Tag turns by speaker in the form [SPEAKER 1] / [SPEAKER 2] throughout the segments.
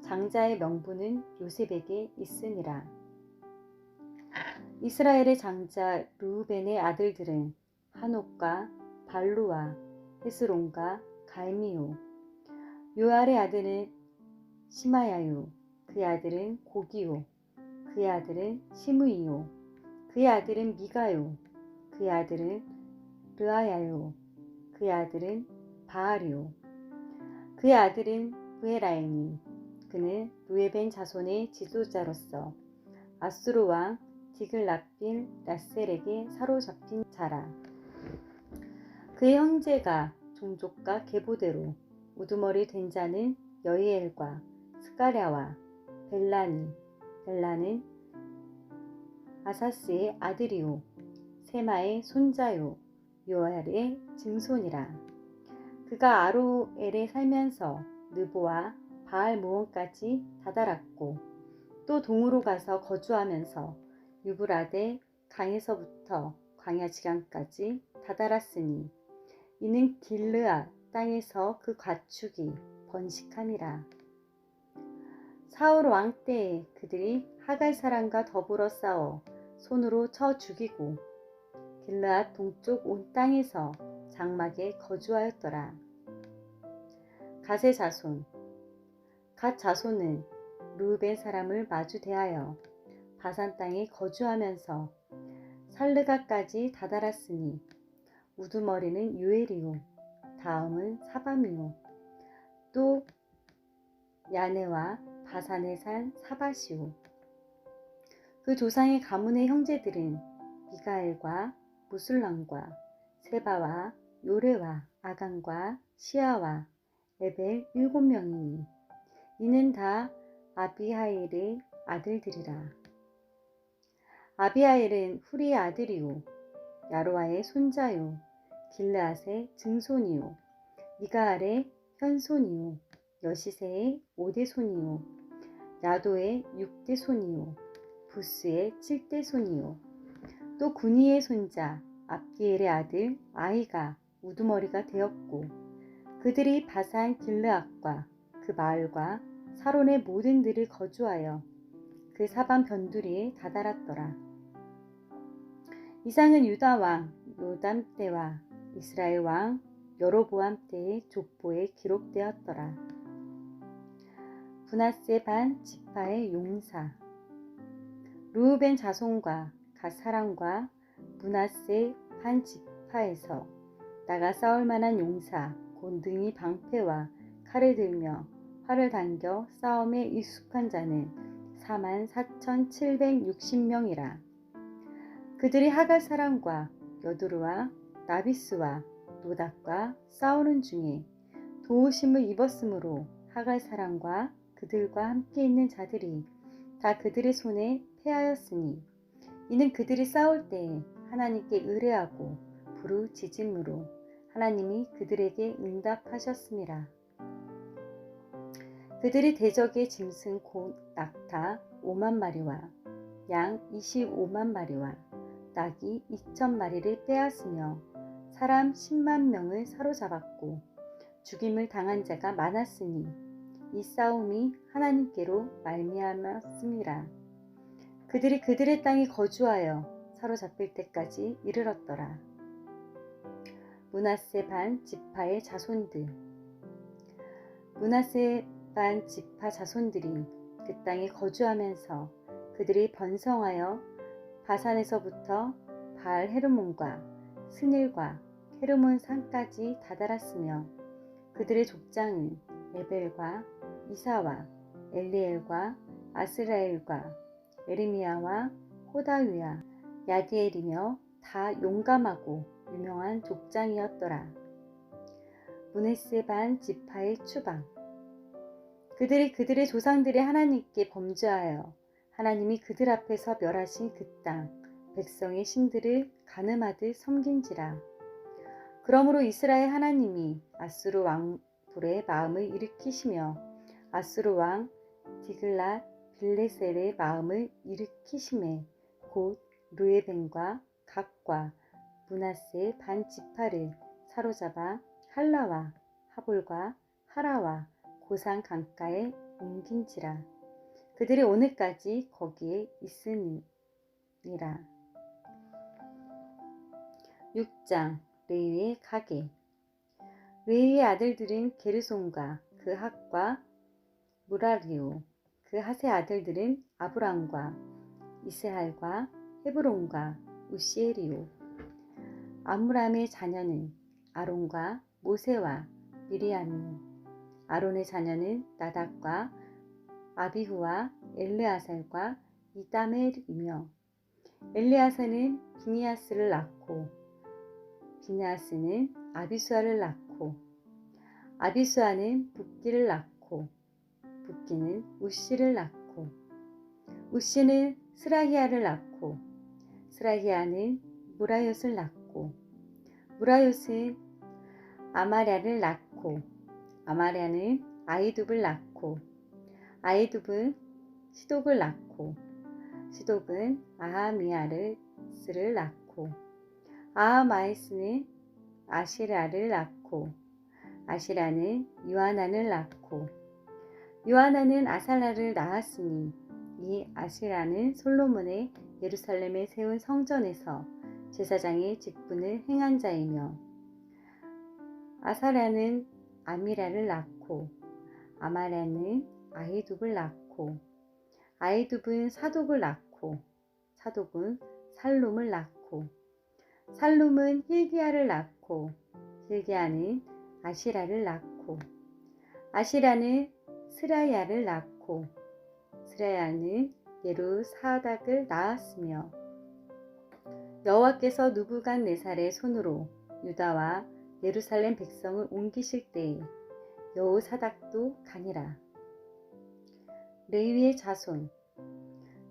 [SPEAKER 1] 장자의 명분은 요셉에게 있으니라. 이스라엘의 장자 루우벤의 아들들은 한옥과 발루와 헤스론과 갈미요. 요알의 아들은 시마야요. 그의 아들은 고기요. 그의 아들은 시므이요. 그의 아들은 미가요. 그의 아들은 르아야요. 그의 아들은 바알이요. 그의 아들은 부에라이니. 그는 루에벤 자손의 지도자로서 아수르 왕 디글라필 라셀에게 사로잡힌 자라. 그의 형제가 종족과 계보대로 우두머리 된 자는 여이엘과 스가랴와 벨라니. 벨라는 아사스의 아들이요. 세마의 손자요. 요알의 증손이라. 그가 아로엘에 살면서 느보와 바알 모원까지 다다랐고 또 동으로 가서 거주하면서 유브라데 강에서부터 광야 지강까지 다다랐으니 이는 길르아 땅에서 그 가축이 번식함이라. 사울 왕 때에 그들이 하갈 사람과 더불어 싸워 손으로 쳐 죽이고 길르앗 동쪽 온 땅에서 장막에 거주하였더라. 가세 자손 갓 자손은 루벤 사람을 마주 대하여 바산 땅에 거주하면서 살르가까지 다다랐으니 우두머리는 유엘이요 다음은 사밤이요. 또 야네와 바산에 산 사바시오 그 조상의 가문의 형제들은 미가엘과 무술랑과 세바와 요레와 아간과 시아와 에벨 일곱 명이니 이는 다 아비하일의 아들들이라. 아비하일은 후리의 아들이요. 야로아의 손자요. 길르앗의 증손이요. 미가알의 현손이요. 여시세의 오대손이요. 야도의 육대손이요. 부스의 칠대손이요. 또 군이의 손자 압기엘의 아들 아이가 우두머리가 되었고 그들이 바산 길르앗과 그 마을과 사론의 모든 들을 거주하여 그 사방 변두리에 다다랐더라. 이상은 유다 왕 요담 때와 이스라엘 왕 여로보암 때의 족보에 기록되었더라. 분하세 반 지파의 용사 루우벤 자손과 갓 사람과 분하세 반 지파에서 나가 싸울 만한 용사 곤등이 방패와 칼을 들며 활을 당겨 싸움에 익숙한 자는 4만 4,760명이라. 그들이 하갈 사람과 여두르와 나비스와 노닥과 싸우는 중에 도우심을 입었으므로 하갈 사람과 그들과 함께 있는 자들이 다 그들의 손에 패하였으니 이는 그들이 싸울 때에 하나님께 의뢰하고 부르짖음으로 하나님이 그들에게 응답하셨습니다. 그들이 대적의 짐승 곧 낙타 5만 마리와 양 25만 마리와 낙이 2천 마리를 빼앗으며 사람 10만 명을 사로잡았고 죽임을 당한 자가 많았으니 이 싸움이 하나님께로 말미암았습니다. 그들이 그들의 땅에 거주하여 사로잡힐 때까지 이르렀더라. 문하세 반 지파의 자손들 문하세 반 지파 자손들이 그 땅에 거주하면서 그들이 번성하여 바산에서부터 바알 헤르몬과 스닐과 헤르몬 산까지 다다랐으며 그들의 족장은 에벨과 이사와 엘리엘과 아스라엘과 에르미야와 호다위와 야디엘이며 다 용감하고 유명한 족장이었더라. 무네세 반 지파의 추방 그들이 그들의 조상들의 하나님께 범죄하여 하나님이 그들 앞에서 멸하신 그 땅 백성의 신들을 가늠하듯 섬긴지라. 그러므로 이스라엘 하나님이 아수르 왕불의 마음을 일으키시며 아수르 왕 디글랏 빌레셀의 마음을 일으키심에 곧 루에벤과 각과 문하세 반 지파를 사로잡아 할라와 하볼과 하라와 고산 강가에 옮긴지라. 그들이 오늘까지 거기에 있으니라. 6장 레위의 가게. 레위의 아들들은 게르손과 그 학과 무라리오 그 하세 아들들은 아브람과 이스할과 헤브론과 우시엘이오 아므람의 자녀는 아론과 모세와 미리암이오 아론의 자녀는 나답과 아비후와 엘르아살과 이다멜이며 엘르아살은 비니아스를 낳고 비니아스는 아비수아를 낳고 아비수아는 붓기를 낳고 붓기는 우시를 낳고 우시는 스라히아를 낳고 스라히아는 무라옅을 낳고 무라옅은 아마랴를 낳고 아마랴는 아이둡을 낳고 아이둡은 시독을 낳고 시독은 아하미아르스를 낳고 아하마이스는 아시라를 낳고 아시라는 유아난을 낳고 유아나는 아살라를 낳았으니 이 아시라는 솔로몬의 예루살렘에 세운 성전에서 제사장의 직분을 행한 자이며 아사라는 아미라를 낳고 아마라는 아이둡을 낳고 아이둡은 사독을 낳고 사독은 살룸을 낳고 살룸은 힐기야를 낳고 힐기야는 아시라를 낳고 아시라는 스라야를 낳고 스라야는 예루사닥을 낳았으며 여호와께서 누부간 네살의 손으로 유다와 예루살렘 백성을 옮기실 때에 여호사닥도 가니라. 레위의 자손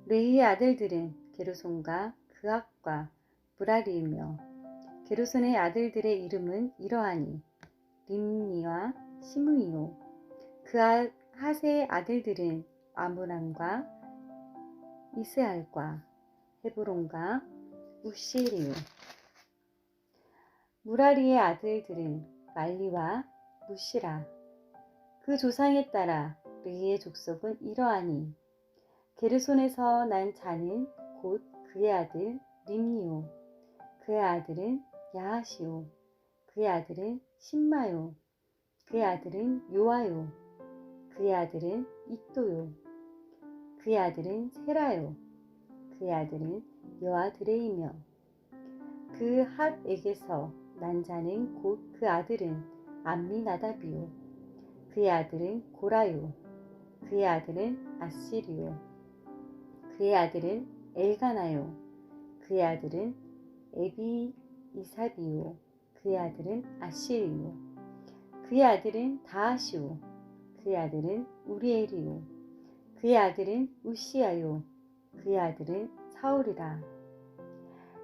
[SPEAKER 1] 레위의 아들들은 게르손과 그악과 브라리이며 게르손의 아들들의 이름은 이러하니 림니와 시므이요 그 아, 하세의 아들들은 아므람과 이스알과 헤브론과 우시리요 무라리의 아들들은 말리와 무시라. 그 조상에 따라 르이의 족속은 이러하니 게르손에서 난 자는 곧 그의 아들 림니오 그의 아들은 야하시오 그의 아들은 신마요 그의 아들은 요아요 그의 아들은 이또요 그의 아들은 세라요 그의 아들은 여아드레이며 그 핫에게서 난 자는 곧 그 아들은 암미나답이요. 그의 아들은 고라요. 그의 아들은 아시리요. 그의 아들은 엘가나요. 그의 아들은 에비 이사비요. 그의 아들은 아시리요. 그의 아들은 다하시오. 그의 아들은 우리엘이요. 그의 아들은 우시아요. 그의 아들은 사울이라.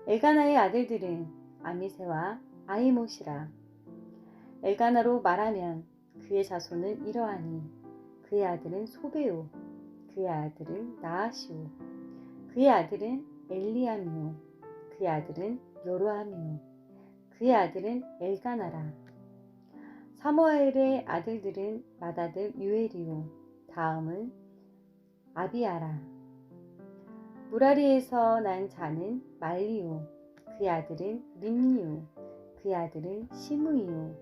[SPEAKER 1] 엘가나의 아들들은 아미세와 아이못이라. 엘가나로 말하면 그의 자손은 이러하니 그의 아들은 소베요 그의 아들은 나아시오 그의 아들은 엘리암이요 그의 아들은 여로함이요 그의 아들은 엘가나라. 사모엘의 아들들은 맏아들 유엘이요 다음은 아비아라. 무라리에서 난 자는 말리요 그의 아들은 림니요 그의 아들은 시므이요.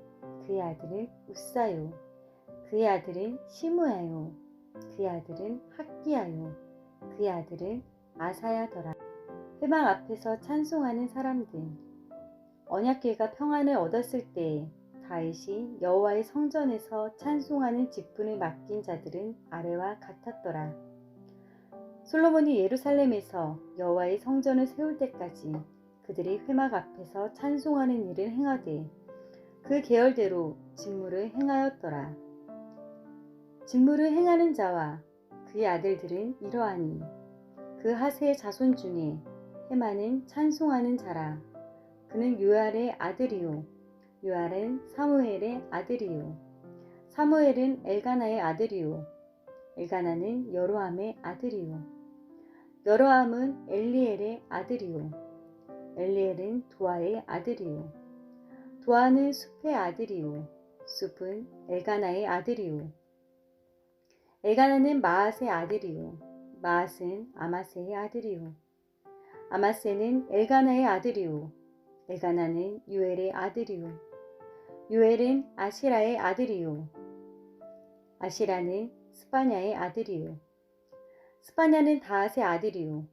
[SPEAKER 1] 그의 아들은 우사요. 그의 아들은 시므야요. 그의 아들은 학기야요. 그의 아들은 아사야더라. 회막 앞에서 찬송하는 사람들. 언약궤가 평안을 얻었을 때에 다윗이 여호와의 성전에서 찬송하는 직분을 맡긴 자들은 아래와 같았더라. 솔로몬이 예루살렘에서 여호와의 성전을 세울 때까지 그들이 회막 앞에서 찬송하는 일을 행하되 그 계열대로 직무를 행하였더라. 직무를 행하는 자와 그의 아들들은 이러하니 그 하세의 자손 중에 해마는 찬송하는 자라. 그는 요알의 아들이요. 요알은 사무엘의 아들이요. 사무엘은 엘가나의 아들이요. 엘가나는 여로함의 아들이요. 여로함은 엘리엘의 아들이요 엘리엘은 도아의 아들이요. 도아는 숲의 아들이요. 숲은 엘가나의 아들이요. 엘가나는 마앗의 아들이요. 마앗은 아마세의 아들이요. 아마세는 엘가나의 아들이요. 엘가나는 유엘의 아들이요. 유엘은 아시라의 아들이요. 아시라는 스파냐의 아들이요. 스파냐는 다앗의 아들이요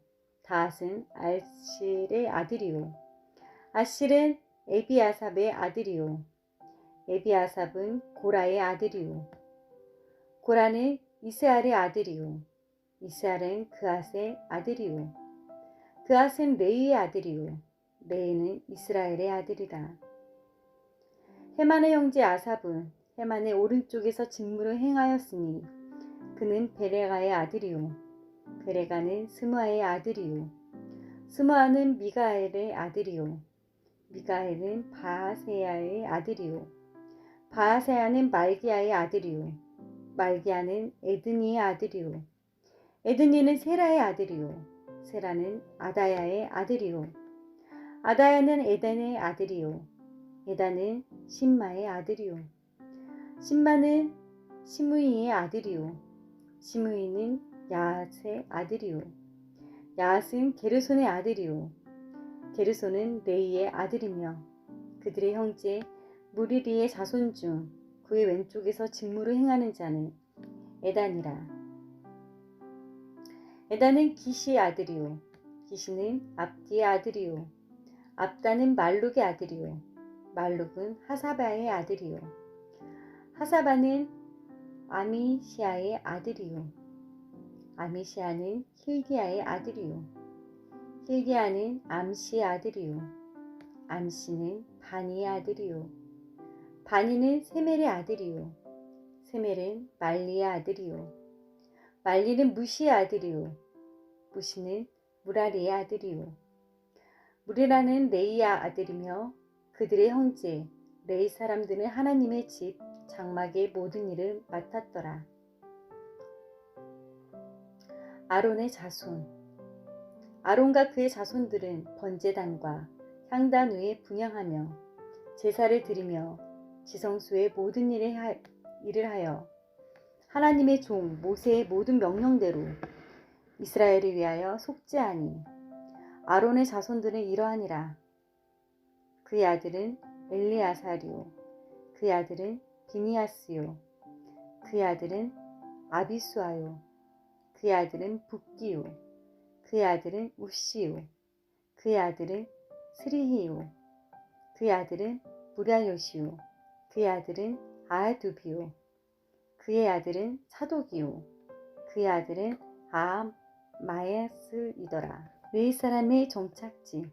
[SPEAKER 1] 다앗은 알실의 아들이요. 아실은 에비아삽의 아들이요. 에비아삽은 고라의 아들이요. 고라는 이스알의 아들이요. 이스알은 그앗의 아들이요. 그앗은 레이의 아들이요. 레이는 이스라엘의 아들이다. 헤만의 형제 아삽은 헤만의 오른쪽에서 직무를 행하였으니 그는 베레가의 아들이요 베레가는 스무아의 아들이요. 스무아는 미가엘의 아들이요. 미가엘은 바하세야의 아들이요. 바하세야는 말기야의 아들이요. 말기야는 에드니의 아들이요. 에드니는 세라의 아들이요. 세라는 아다야의 아들이요. 아다야는 에단의 아들이요. 에단은 신마의 아들이요. 신마는 시므이의 아들이요. 시므이는 야앗의 아들이요 야앗은 게르손의 아들이요 게르손은 레이의 아들이며 그들의 형제 무리리의 자손 중 그의 왼쪽에서 직무를 행하는 자는 에단이라. 에단은 기시의 아들이요 기시는 압디의 아들이요 압다는 말룩의 아들이요 말룩은 하사바의 아들이요 하사바는 아미시아의 아들이요 아미시아는 힐기야의 아들이요. 힐기야는 암시의 아들이요. 암시는 바니의 아들이요. 바니는 세멜의 아들이요. 세멜은 말리의 아들이요. 말리는 무시의 아들이요. 무시는 무라리의 아들이요. 무리라는 레이야 아들이며 그들의 형제 레이 사람들은 하나님의 집 장막의 모든 일을 맡았더라. 아론의 자손. 아론과 그의 자손들은 번제단과 향단 위에 분양하며 제사를 드리며 지성소의 모든 일을, 하, 일을 하여 하나님의 종 모세의 모든 명령대로 이스라엘을 위하여 속죄하니 아론의 자손들은 이러하니라. 그의 아들은 엘리아사리오 그의 아들은 비니아스요. 그의 아들은 아비수아요 그의 아들은 북기요 그의 아들은 우시요 그의 아들은 스리히요 그의 아들은 무라요시요 그의 아들은 아두비요 그의 아들은 사독이요 그의 아들은 아마야스이더라 웨이 사람의 정착지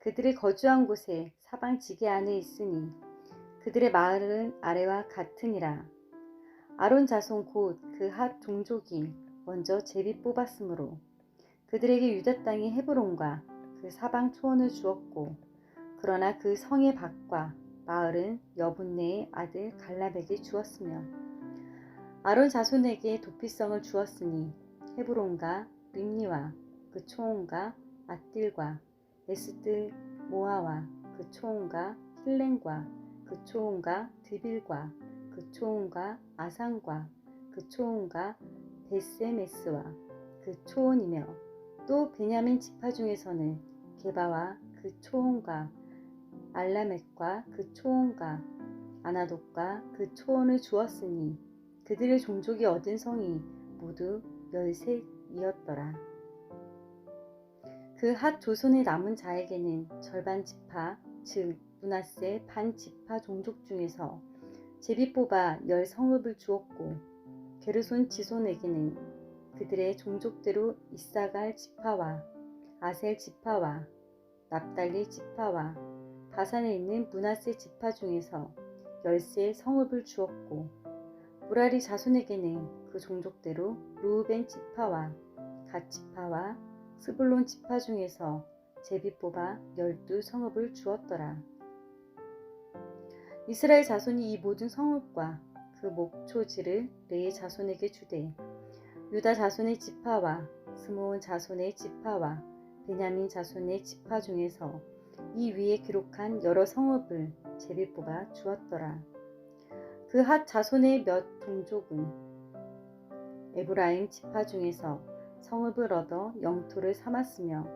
[SPEAKER 1] 그들이 거주한 곳에 사방 지게 안에 있으니 그들의 마을은 아래와 같으니라. 아론 자손 곧 그핫 동족이 먼저 제비 뽑았으므로 그들에게 유다 땅의 헤브론과 그 사방 초원을 주었고 그러나 그 성의 밖과 마을은 여분네의 아들 갈랍에게 주었으며 아론 자손에게 도피성을 주었으니 헤브론과 림니와 그 초원과 아딜과 에스드 모아와 그 초원과 힐렌과 그 초원과 드빌과 그 초원과 아산과 그 초원과 베세메스와 그 초원이며 또 베냐민 지파 중에서는 게바와 그 초원과 알라멧과 그 초원과 아나돗과 그 초원을 주었으니 그들의 종족이 얻은 성이 모두 열셋이었더라. 그핫 조선에 남은 자에게는 절반 지파, 즉 문하세 반 지파 종족 중에서 제비 뽑아 열 성읍을 주었고 게르손 지손에게는 그들의 종족대로 이사갈 지파와 아셀 지파와 납달리 지파와 바산에 있는 문하세 지파 중에서 열세 성읍을 주었고 무라리 자손에게는 그 종족대로 루벤 지파와 갓 지파와 스불론 지파 중에서 제비 뽑아 열두 성읍을 주었더라. 이스라엘 자손이 이 모든 성읍과 그 목초지를 레의 자손에게 주되 유다 자손의 지파와 스모온 자손의 지파와 베냐민 자손의 지파 중에서 이 위에 기록한 여러 성읍을 제비 뽑아 주었더라. 그 핫 자손의 몇 동족은 에브라임 지파 중에서 성읍을 얻어 영토를 삼았으며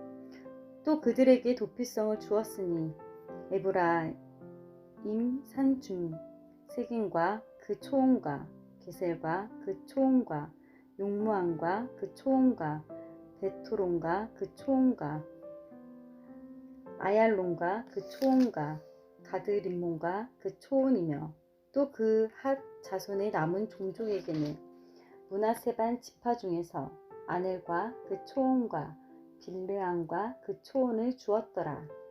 [SPEAKER 1] 또 그들에게 도피성을 주었으니 에브라임 산중 세긴과 그 초원과 게셀과 그 초원과 용무안과 그 초원과 베토론과 그 초원과 아얄론과 그 초원과 가드림몬과 그 초원이며 또 그 핫 자손의 남은 종족에게는 문하세반 지파 중에서 아넬과 그 초원과 빌르안과 그 초원을 주었더라.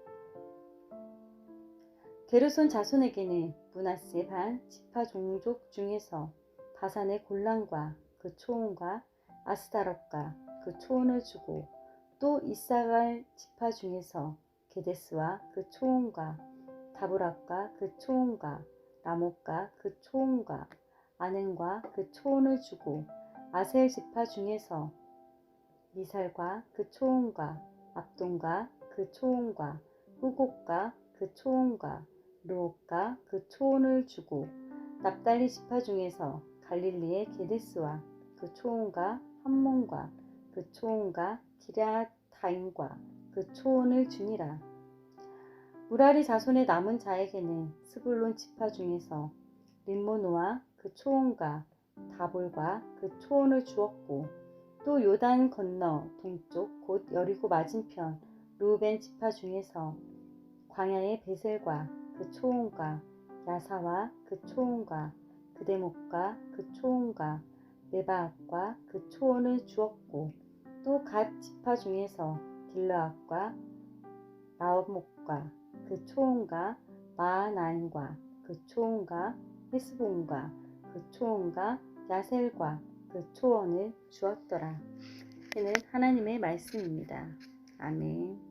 [SPEAKER 1] 게르손 자손에게는 문하세 반 지파 종족 중에서 바산의 골란과 그 초원과 아스다롯과 그 초원을 주고 또 이사갈 지파 중에서 게데스와 그 초원과 다브락과 그 초원과 라못과 그 초원과 아넨과 그 초원을 주고 아셀 지파 중에서 미살과 그 초원과 압돈과 그 초원과 후곡과 그 초원과 루옥과 그 초원을 주고 납달리 지파 중에서 갈릴리의 게데스와 그 초원과 함몬과 그 초원과 기랴타임과 그 초원을 주니라. 무라리 자손의 남은 자에게는 스불론 지파 중에서 림모노와 그 초원과 다볼과 그 초원을 주었고 또 요단 건너 동쪽 곧 여리고 맞은편 루벤 지파 중에서 광야의 베셀과 그 초원과 야사와 그 초원과 그대목과 그 초원과 네바앗과 그 초원을 주었고 또 갓 지파 중에서 길르앗과 라오목과 그 초원과 마나임과 그 초원과 헤스본과 그 초원과 야셀과 그 초원을 주었더라. 이는 하나님의 말씀입니다. 아멘.